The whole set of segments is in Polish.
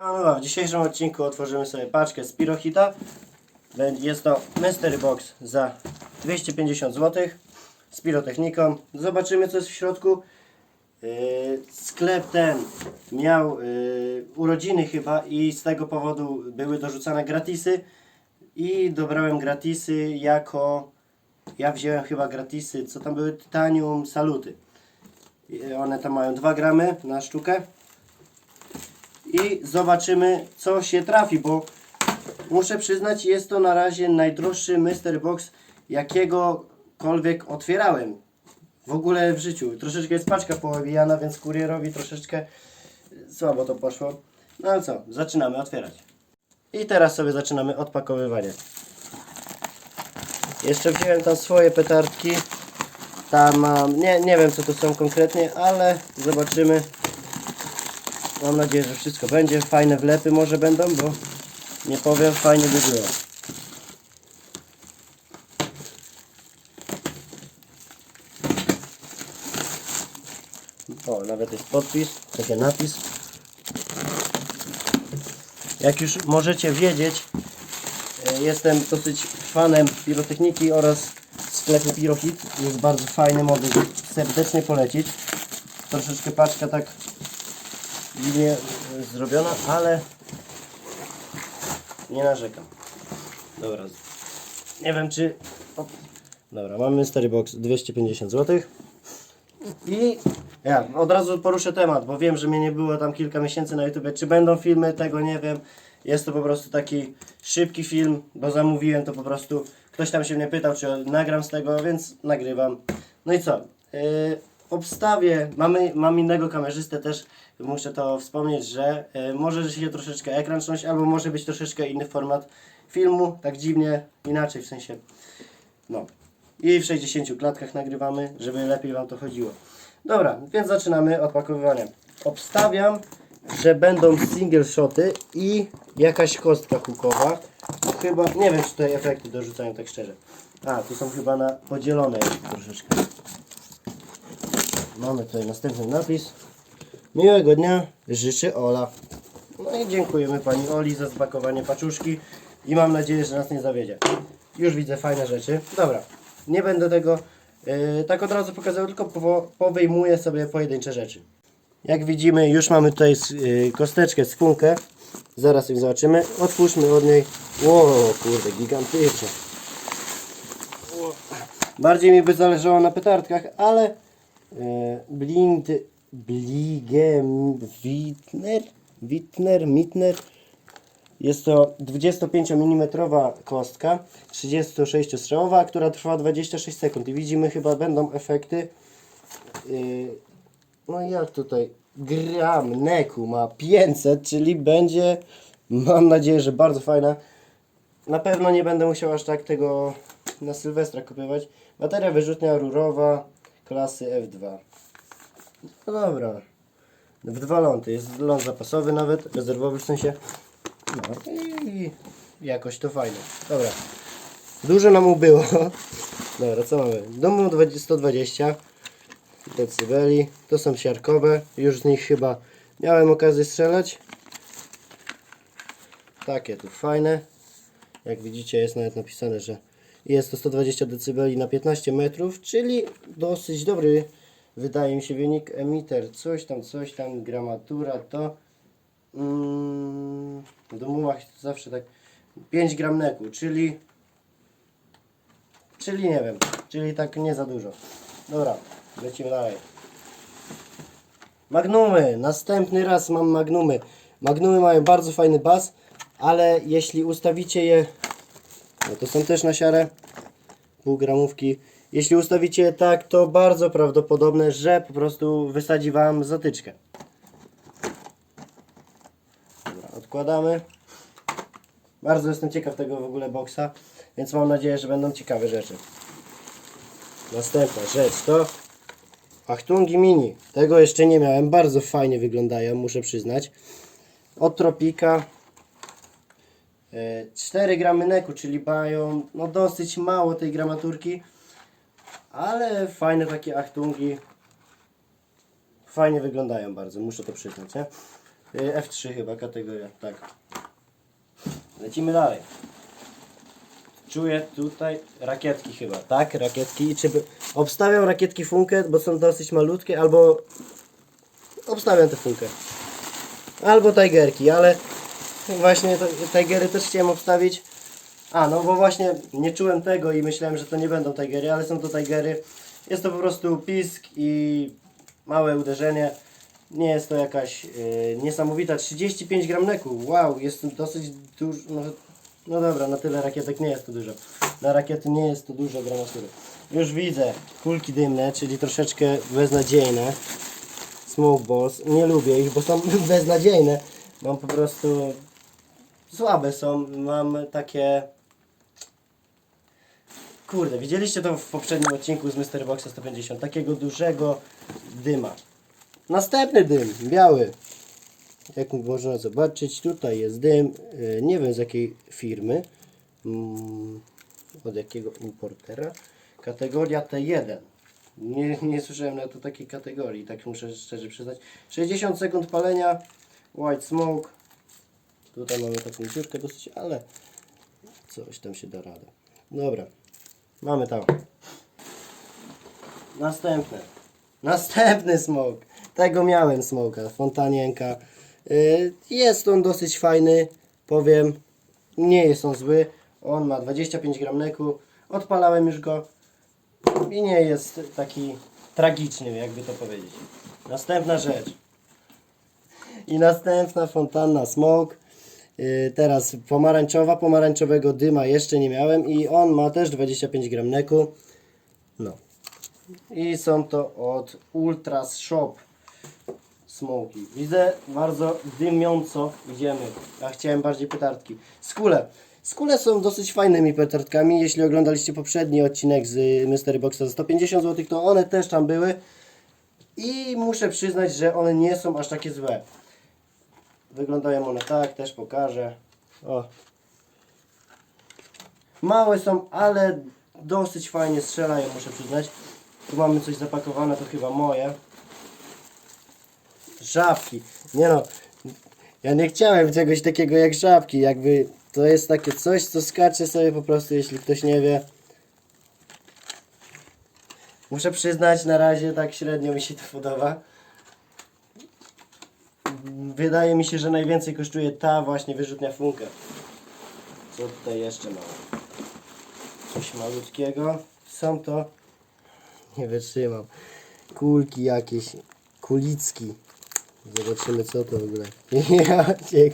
No dobra, w dzisiejszym odcinku otworzymy sobie paczkę z Pirohita. Jest to Mystery Box za 250 zł z pirotechniką. Zobaczymy co jest w środku. Yy, sklep ten miał yy, urodziny chyba i z tego powodu były dorzucane gratisy i dobrałem gratisy jako ja wziąłem chyba gratisy, co tam były? Titanium Saluty. I One tam mają 2 gramy na sztukę i zobaczymy co się trafi, bo muszę przyznać jest to na razie najdroższy Mystery Box jakiegokolwiek otwierałem w ogóle w życiu. Troszeczkę jest paczka poobijana, więc kurierowi troszeczkę słabo to poszło. No ale co, zaczynamy otwierać. I teraz sobie zaczynamy odpakowywanie. Jeszcze wziąłem tam swoje petardki. Tam mam, nie, nie wiem co to są konkretnie, ale zobaczymy. Mam nadzieję, że wszystko będzie. Fajne wlepy może będą, bo nie powiem, fajnie by było. O, nawet jest podpis, taki napis. Jak już możecie wiedzieć, e, jestem dosyć fanem pirotechniki oraz sklepu Pirohit. Jest bardzo fajny, mogę serdecznie polecić. Troszeczkę paczka tak e, zrobiona, ale nie narzekam. Dobra. Nie wiem czy... Dobra, mamy Mystery Box 250 zł. I ja od razu poruszę temat, bo wiem, że mnie nie było tam kilka miesięcy na YouTube. Czy będą filmy, tego nie wiem. Jest to po prostu taki szybki film, bo zamówiłem to po prostu. Ktoś tam się mnie pytał, czy nagram z tego, więc nagrywam. No i co? Yy, obstawię, mamy, mam innego kamerzystę też, muszę to wspomnieć, że yy, może się troszeczkę ekran albo może być troszeczkę inny format filmu, tak dziwnie, inaczej w sensie. No. I w 60 klatkach nagrywamy, żeby lepiej Wam to chodziło. Dobra, więc zaczynamy odpakowywanie. Obstawiam, że będą single shoty i jakaś kostka hukowa. Chyba, nie wiem czy tutaj efekty dorzucają tak szczerze. A, tu są chyba na podzielone troszeczkę. Mamy tutaj następny napis. Miłego dnia, życzy Ola. No i dziękujemy Pani Oli za zbakowanie paczuszki i mam nadzieję, że nas nie zawiedzie. Już widzę fajne rzeczy. Dobra, nie będę tego yy, tak od razu pokazywał, tylko po, powyjmuję sobie pojedyncze rzeczy. Jak widzimy, już mamy tutaj yy, kosteczkę, spółkę. Zaraz ją zobaczymy. Otwórzmy od niej. O kurde, gigantyczne. Bardziej mi by zależało na petardkach, ale blind, bligem, witner, witner, mitner. Jest to 25 mm kostka, 36 strzałowa, która trwa 26 sekund. I widzimy chyba będą efekty. Yy, no jak tutaj? Gram Neku ma 500, czyli będzie, mam nadzieję, że bardzo fajna. Na pewno nie będę musiał aż tak tego na Sylwestra kupować. Bateria wyrzutnia rurowa klasy F2. No dobra. W dwa ląty. Jest ląd zapasowy nawet, rezerwowy w sensie. No i jakoś to fajne. Dobra. Dużo nam ubyło. Dobra, co mamy? Domu 20 120 decybeli. To są siarkowe. Już z nich chyba miałem okazję strzelać. Takie tu fajne. Jak widzicie jest nawet napisane, że jest to 120 dB na 15 metrów, czyli dosyć dobry wydaje mi się wynik. Emiter, coś tam, coś tam, gramatura to mm, w domówach zawsze tak 5 gram neku, czyli czyli nie wiem, czyli tak nie za dużo. Dobra, lecimy dalej. Magnumy, następny raz mam magnumy. Magnumy mają bardzo fajny bas, ale jeśli ustawicie je no to są też na siarę półgramówki. Jeśli ustawicie je tak, to bardzo prawdopodobne, że po prostu wysadzi Wam zatyczkę. Dobra, odkładamy. Bardzo jestem ciekaw tego w ogóle boksa, więc mam nadzieję, że będą ciekawe rzeczy. Następna rzecz to Achtungi Mini. Tego jeszcze nie miałem. Bardzo fajnie wyglądają, muszę przyznać. Od Tropika. E, 4 gramy neku, czyli mają no, dosyć mało tej gramaturki. Ale fajne takie achtungi. Fajnie wyglądają bardzo, muszę to przyznać. Nie? Y, F3 chyba kategoria, tak. Lecimy dalej. Czuję tutaj rakietki chyba, tak? Rakietki. I czy obstawiam rakietki Funkę, bo są dosyć malutkie, albo obstawiam tę Funkę. Albo Tigerki, ale właśnie Tigery też chciałem obstawić. A, no bo właśnie nie czułem tego i myślałem, że to nie będą Tigery, ale są to Tigery. Jest to po prostu pisk i małe uderzenie. Nie jest to jakaś e, niesamowita 35 gram neku. Wow, jest dosyć dużo. No, no dobra, na tyle rakietek nie jest to dużo. Na rakiety nie jest to dużo gramatury. Już widzę kulki dymne, czyli troszeczkę beznadziejne. Smoke balls. Nie lubię ich, bo są beznadziejne. Mam po prostu słabe są. Mam takie Kurde, widzieliście to w poprzednim odcinku z Mr. Boxa 150, takiego dużego dyma. Następny dym, biały. Jak można zobaczyć, tutaj jest dym, e, nie wiem z jakiej firmy, mm, od jakiego importera. Kategoria T1. Nie, nie słyszałem nawet o takiej kategorii, tak muszę szczerze przyznać. 60 sekund palenia, white smoke. Tutaj mamy taką dziurkę dosyć, ale coś tam się da radę. Dobra, mamy tam. Następne. Następny smok. Tego miałem smoka, fontanienka. Y, Jest on dosyć fajny, powiem. Nie jest on zły. On ma 25 gram neku. Odpalałem już go i nie jest taki tragiczny, jakby to powiedzieć. Następna rzecz. I następna fontanna smok. Yy, teraz pomarańczowa, pomarańczowego dyma jeszcze nie miałem i on ma też 25 gram neku. No. I są to od Ultras Shop Smoki. Widzę bardzo dymiąco idziemy. Ja chciałem bardziej petardki. Skule. Skule są dosyć fajnymi petardkami. Jeśli oglądaliście poprzedni odcinek z Mystery Boxa za 150 zł, to one też tam były. I muszę przyznać, że one nie są aż takie złe. Wyglądają one tak, też pokażę. O. Małe są, ale dosyć fajnie strzelają, muszę przyznać. Tu mamy coś zapakowane, to chyba moje. Żabki. Nie no, ja nie chciałem czegoś takiego jak żabki. Jakby to jest takie coś, co skacze sobie po prostu, jeśli ktoś nie wie. Muszę przyznać, na razie tak średnio mi się to podoba. Wydaje mi się, że najwięcej kosztuje ta właśnie wyrzutnia funka. Co tutaj jeszcze mamy? Coś malutkiego. Są to... Nie wytrzymam. Kulki jakieś. Kulicki. Zobaczymy co to w ogóle. Ja cię.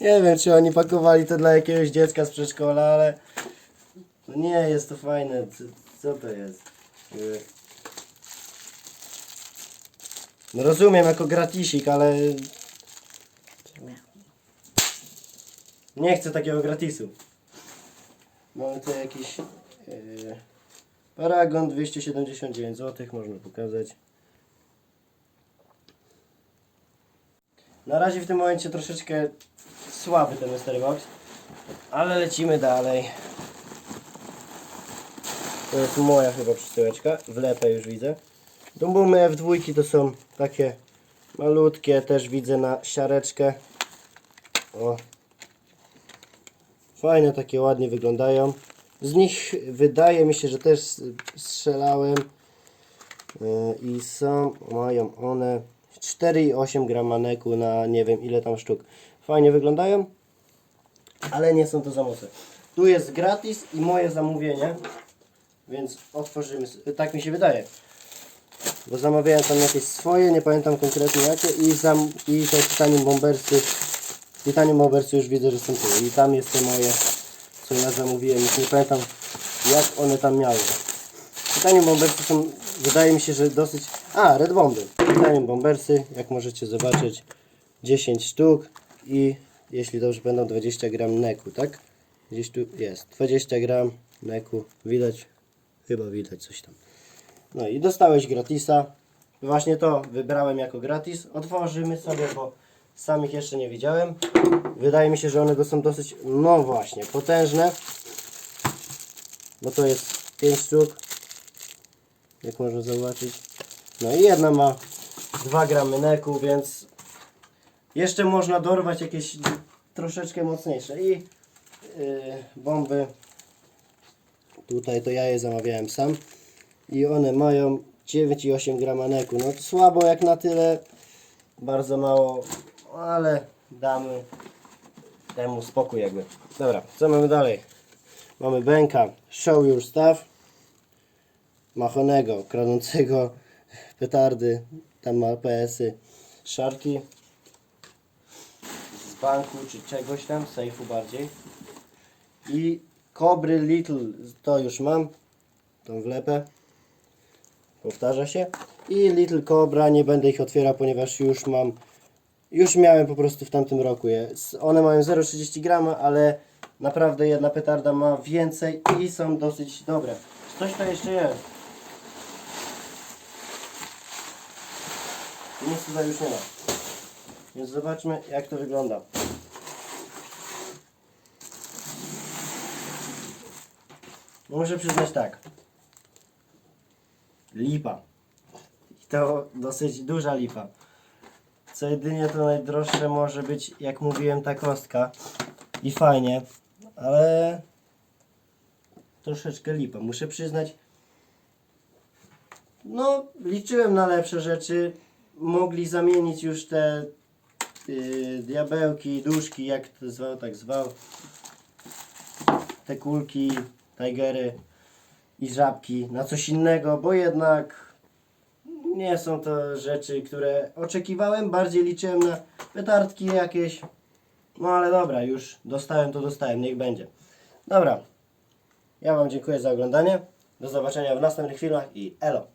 Nie wiem czy oni pakowali to dla jakiegoś dziecka z przedszkola, ale... No nie, jest to fajne. Co, co to jest? Yy. No rozumiem jako gratisik, ale... Nie chcę takiego gratisu. Mamy tu jakiś... Yy, Paragon 279 zł, można pokazać. Na razie w tym momencie troszeczkę słaby ten Mystery Box, ale lecimy dalej. To jest moja chyba przesyłeczka, wlepę już widzę. Dumbumy F2 to są takie malutkie, też widzę na siareczkę. O. Fajne, takie ładnie wyglądają. Z nich wydaje mi się, że też strzelałem Yy, i są, mają one 4,8 gram maneku na nie wiem ile tam sztuk. Fajnie wyglądają, ale nie są to za mocne. Tu jest gratis i moje zamówienie, więc otworzymy, tak mi się wydaje. Bo zamawiałem tam jakieś swoje, nie pamiętam konkretnie jakie i, zam, i te Titanium Bombersy, Titanium Bombersy już widzę, że są tu i tam jest te moje, co ja zamówiłem, już nie pamiętam jak one tam miały. Titanium Bombersy są, wydaje mi się, że dosyć... A, Red Bomby. Titanium Bombersy, jak możecie zobaczyć, 10 sztuk i jeśli dobrze będą 20 gram neku, tak? Gdzieś tu jest, 20 gram neku, widać? Chyba widać coś tam. No i dostałeś gratisa. Właśnie to wybrałem jako gratis. Otworzymy sobie, bo samych jeszcze nie widziałem. Wydaje mi się, że one są dosyć, no właśnie, potężne. Bo to jest 5 sztuk. Jak można zobaczyć. No i jedna ma 2 gramy neku, więc Jeszcze można dorwać jakieś troszeczkę mocniejsze. I yy, bomby. Tutaj to ja je zamawiałem sam. I one mają 9,8 grama neku. No słabo jak na tyle. Bardzo mało, ale damy temu spokój jakby. Dobra, co mamy dalej? Mamy Benka Show Your Stuff. Machonego, kradącego petardy. Tam ma PS-y. Szarki. Z banku czy czegoś tam, sejfu bardziej. I Kobry Little, to już mam. Tą wlepę. Powtarza się. I Little Cobra, nie będę ich otwierał, ponieważ już mam już miałem po prostu w tamtym roku je. One mają 0,30 grama, ale naprawdę jedna petarda ma więcej i są dosyć dobre. Coś to jeszcze jest. Nic tutaj już nie ma. Więc zobaczmy jak to wygląda. Muszę przyznać tak. Lipa. I to dosyć duża lipa. Co jedynie to najdroższe może być, jak mówiłem, ta kostka. I fajnie, ale troszeczkę lipa. Muszę przyznać, no liczyłem na lepsze rzeczy. Mogli zamienić już te yy, diabełki, duszki, jak to zwał, tak zwał. Te kulki, tigery i żabki na coś innego, bo jednak nie są to rzeczy, które oczekiwałem. Bardziej liczyłem na petardki jakieś. No ale dobra, już dostałem to dostałem, niech będzie. Dobra. Ja Wam dziękuję za oglądanie. Do zobaczenia w następnych filmach i elo.